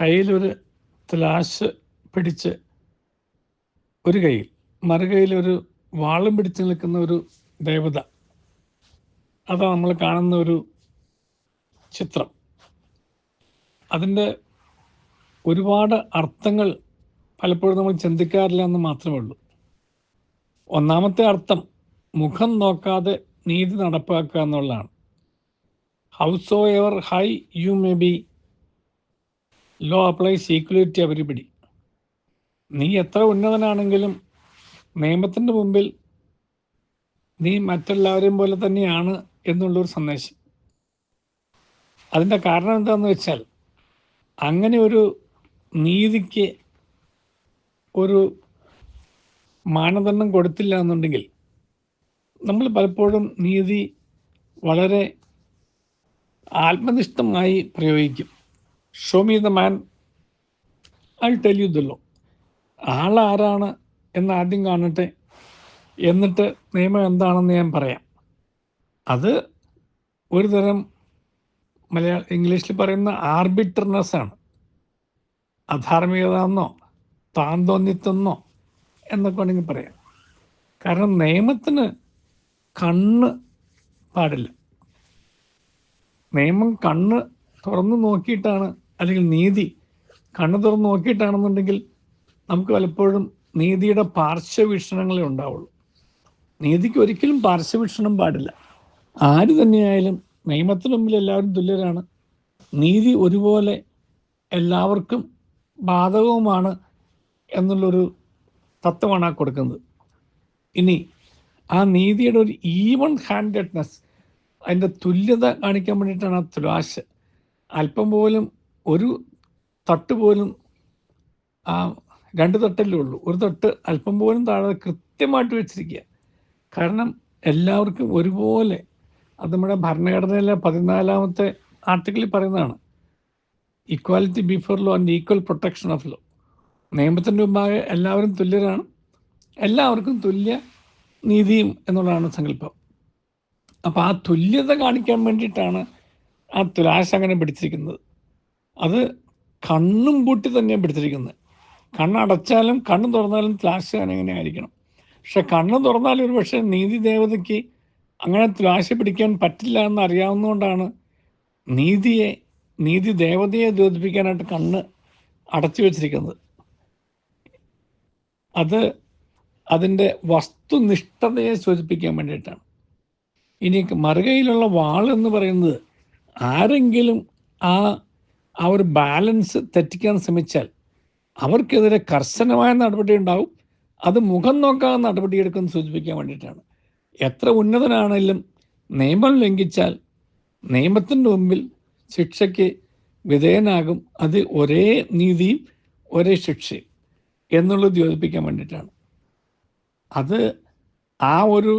കയ്യിലൊരു ത്ലാശ് പിടിച്ച് ഒരു കയ്യിൽ ഒരു വാളും പിടിച്ച് നിൽക്കുന്ന ഒരു ദേവത. അതാണ് നമ്മൾ കാണുന്ന ഒരു ചിത്രം. അതിന്റെ ഒരുപാട് അർത്ഥങ്ങൾ പലപ്പോഴും നമ്മൾ ചിന്തിക്കാറില്ല എന്ന് മാത്രമേ ഉള്ളൂ. ഒന്നാമത്തെ അർത്ഥം മുഖം നോക്കാതെ നീതി നടപ്പാക്കുക എന്നുള്ളതാണ്. However high you may be law applies equality അവരിപിടി നീ എത്ര ഉന്നതനാണെങ്കിലും നിയമത്തിന്റെ മുമ്പിൽ നീ മറ്റെല്ലാവരെയും പോലെ തന്നെയാണ് എന്നുള്ളൊരു സന്ദേശം. അതിന്റെ കാരണം എന്താണെന്ന് വെച്ചാൽ അങ്ങനെ ഒരു നീതിക്ക് ഒരു മാനദണ്ഡം കൊടുത്തില്ല എന്നുണ്ടെങ്കിൽ നമ്മൾ പലപ്പോഴും നീതി വളരെ ആത്മനിഷ്ഠമായി പ്രയോഗിക്കും. Show me the man I tell you the law ആളാരാണ് എന്ന് ആദ്യം കാണട്ടെ. എന്നിട്ട് നിയമം എന്താണെന്ന് ഞാൻ പറയാം. അത് ഒരു തരം മലയാള ഇംഗ്ലീഷിൽ പറയുന്ന ആർബിറ്റർനെസ് ആണ്. അധാർമികത എന്നോ താന്തോന്നിത്തെന്നോ എന്നൊക്കെ വേണമെങ്കിൽ പറയാം. കാരണം നിയമത്തിന് കണ്ണ് പാടില്ല. നിയമം കണ്ണ് തുറന്നു നോക്കിയിട്ടാണ് അല്ലെങ്കിൽ നീതി കണ്ണു തുറന്ന് നോക്കിയിട്ടാണെന്നുണ്ടെങ്കിൽ നമുക്ക് പലപ്പോഴും നീതിയുടെ പാർശ്വവീക്ഷണങ്ങളെ ഉണ്ടാവുള്ളൂ. നീതിക്ക് ഒരിക്കലും പാർശ്വവീക്ഷണം പാടില്ല. ആര് തന്നെയായാലും നിയമത്തിന് മുമ്പിൽ എല്ലാവരും തുല്യരാണ്. നീതി ഒരുപോലെ എല്ലാവർക്കും ബാധകവുമാണ് എന്നുള്ളൊരു തത്വമാണ് ആ കൊടുക്കുന്നത്. ഇനി ആ നീതിയുടെ ഒരു ഈവൺ ഹാൻഡഡ്നെസ് അതിന്റെ തുല്യത കാണിക്കാൻ വേണ്ടിയിട്ടാണ് ആ തുലാശ് അല്പം പോലും ഒരു തട്ട് പോലും ആ രണ്ട് തട്ടല്ലേ ഉള്ളൂ. ഒരു തട്ട് അല്പം പോലും താഴെ കൃത്യമായിട്ട് വെച്ചിരിക്കുക. കാരണം എല്ലാവർക്കും ഒരുപോലെ അത് നമ്മുടെ ഭരണഘടനയിലെ പതിനാലാമത്തെ ആർട്ടിക്കിളിൽ പറയുന്നതാണ് equality before law and equal protection of law നിയമത്തിന്റെ മുമ്പാകെ എല്ലാവരും തുല്യരാണ്. എല്ലാവർക്കും തുല്യ നീതിയും എന്നുള്ളതാണ് സങ്കല്പം. അപ്പോൾ ആ തുല്യത കാണിക്കാൻ വേണ്ടിയിട്ടാണ് ആ തുലാശ അങ്ങനെ പിടിച്ചിരിക്കുന്നത്. അത് കണ്ണും പൂട്ടി തന്നെയാണ് പിടിച്ചിരിക്കുന്നത് കണ്ണടച്ചാലും കണ്ണ് തുറന്നാലും തുലാശ എങ്ങനെ ആയിരിക്കണം. പക്ഷെ കണ്ണ് തുറന്നാലും ഒരു പക്ഷേ നീതി ദേവതയ്ക്ക് അങ്ങനെ തുലാശ പിടിക്കാൻ പറ്റില്ല എന്ന് അറിയാവുന്നതുകൊണ്ടാണ് നീതിയെ നീതി ദേവതയെ ദ്യോതിപ്പിക്കാനായിട്ട് കണ്ണ് അടച്ചു വെച്ചിരിക്കുന്നത്. അത് അതിന്റെ വസ്തുനിഷ്ഠതയെ സൂചിപ്പിക്കാൻ വേണ്ടിയിട്ടാണ്. ഇനി മറുകയിലുള്ള വാൾ എന്ന് പറയുന്നത് ആരെങ്കിലും ആ ആ ഒരു ബാലൻസ് തെറ്റിക്കാൻ ശ്രമിച്ചാൽ അവർക്കെതിരെ കർശനമായ നടപടി ഉണ്ടാവും. അത് മുഖം നോക്കാതെ നടപടിയെടുക്കുമെന്ന് സൂചിപ്പിക്കാൻ വേണ്ടിയിട്ടാണ്. എത്ര ഉന്നതനാണെങ്കിലും നിയമം ലംഘിച്ചാൽ നിയമത്തിന്റെ മുമ്പിൽ ശിക്ഷയ്ക്ക് വിധേയനാകും. അത് ഒരേ നീതിയും ഒരേ ശിക്ഷയും എന്നുള്ളത് യോജിപ്പിക്കാൻ വേണ്ടിയിട്ടാണ്. അത് ആ ഒരു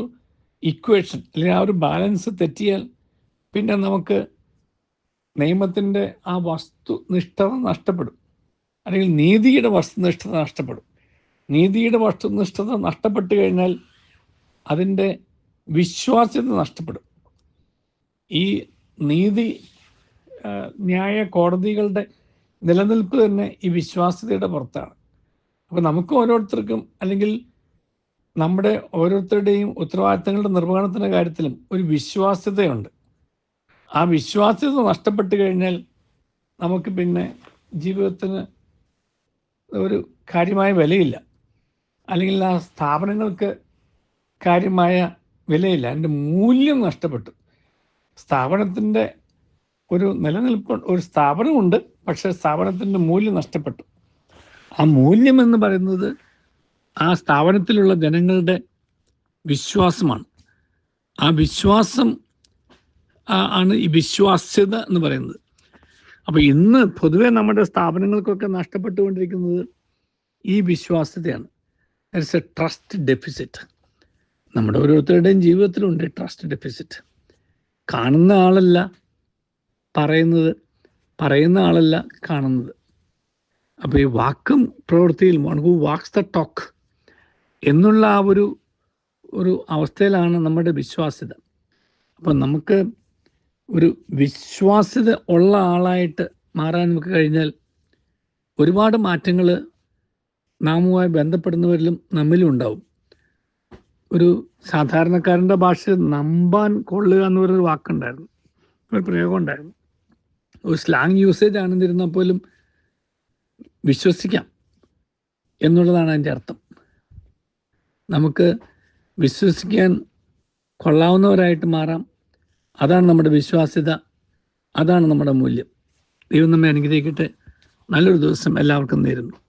ഇക്വേഷൻ അല്ലെങ്കിൽ ആ ഒരു ബാലൻസ് തെറ്റിയാൽ പിന്നെ നമുക്ക് നിയമത്തിന്റെ ആ വസ്തുനിഷ്ഠത നഷ്ടപ്പെടും. അല്ലെങ്കിൽ നീതിയുടെ വസ്തുനിഷ്ഠത നഷ്ടപ്പെടും. നീതിയുടെ വസ്തുനിഷ്ഠത നഷ്ടപ്പെട്ടു കഴിഞ്ഞാൽ അതിന്റെ വിശ്വാസ്യത നഷ്ടപ്പെടും. ഈ നീതി ന്യായ കോടതികളുടെ നിലനിൽപ്പ് തന്നെ ഈ വിശ്വാസ്യതയുടെ പുറത്താണ്. അപ്പോൾ നമുക്ക് ഓരോരുത്തർക്കും അല്ലെങ്കിൽ നമ്മുടെ ഓരോരുത്തരുടെയും ഉത്തരവാദിത്തങ്ങളുടെ നിർവഹണത്തിന്റെ കാര്യത്തിലും ഒരു വിശ്വാസ്യതയുണ്ട്. ആ വിശ്വാസ്യത നഷ്ടപ്പെട്ടു കഴിഞ്ഞാൽ നമുക്ക് പിന്നെ ജീവിതത്തിന് ഒരു കാര്യമായ വിലയില്ല. അല്ലെങ്കിൽ ആ സ്ഥാപനങ്ങൾക്ക് കാര്യമായ വിലയില്ല. അതിന്റെ മൂല്യം നഷ്ടപ്പെട്ടു. സ്ഥാപനത്തിന്റെ ഒരു നിലനിൽപ്പ് ഒരു സ്ഥാപനമുണ്ട് പക്ഷേ സ്ഥാപനത്തിന്റെ മൂല്യം നഷ്ടപ്പെട്ടു. ആ മൂല്യം എന്ന് പറയുന്നത് ആ സ്ഥാപനത്തിലുള്ള ജനങ്ങളുടെ വിശ്വാസമാണ്. ആ വിശ്വാസം ആണ് ഈ വിശ്വാസ്യത എന്ന് പറയുന്നത്. അപ്പോൾ ഇന്ന് പൊതുവെ നമ്മുടെ സ്ഥാപനങ്ങൾക്കൊക്കെ നഷ്ടപ്പെട്ടുകൊണ്ടിരിക്കുന്നത് ഈ വിശ്വാസ്യതയാണ്. ഇറ്റ്സ് എ ട്രസ്റ്റ് ഡെഫിസിറ്റ് നമ്മുടെ ഓരോരുത്തരുടെയും ജീവിതത്തിലുണ്ട് ട്രസ്റ്റ് ഡെഫിസിറ്റ് കാണുന്ന ആളല്ല പറയുന്നത് പറയുന്ന ആളല്ല കാണുന്നത്. അപ്പോൾ ഈ വാക്കും പ്രവൃത്തിയിലും ഹു വാക്സ് ദ ടോക്ക് എന്നുള്ള ആ ഒരു ഒരു അവസ്ഥയിലാണ് നമ്മുടെ വിശ്വാസ്യത. അപ്പം നമുക്ക് ഒരു വിശ്വാസ്യത ഉള്ള ആളായിട്ട് മാറാൻ നമുക്ക് കഴിഞ്ഞാൽ ഒരുപാട് മാറ്റങ്ങൾ നാമുമായി ബന്ധപ്പെടുന്നവരിലും നമ്മിലും ഉണ്ടാവും. ഒരു സാധാരണക്കാരന്റെ ഭാഷ നമ്പാൻ കൊള്ളുക എന്ന് പറയുന്നൊരു വാക്കുണ്ടായിരുന്നു. ഒരു പ്രയോഗം ഉണ്ടായിരുന്നു. ഒരു സ്ലാങ് യൂസേജ് ആണെന്നിരുന്നാൽ പോലും വിശ്വസിക്കാം എന്നുള്ളതാണ് അതിന്റെ അർത്ഥം. നമുക്ക് വിശ്വസിക്കാൻ കൊള്ളാവുന്നവരായിട്ട് മാറാം അതാണ് നമ്മുടെ വിശ്വാസ്യത അതാണ് നമ്മുടെ മൂല്യം. ദൈവം നമ്മെ അനുഗ്രഹിക്കട്ടെ. നല്ലൊരു ദിവസം എല്ലാവർക്കും നേരുന്നു.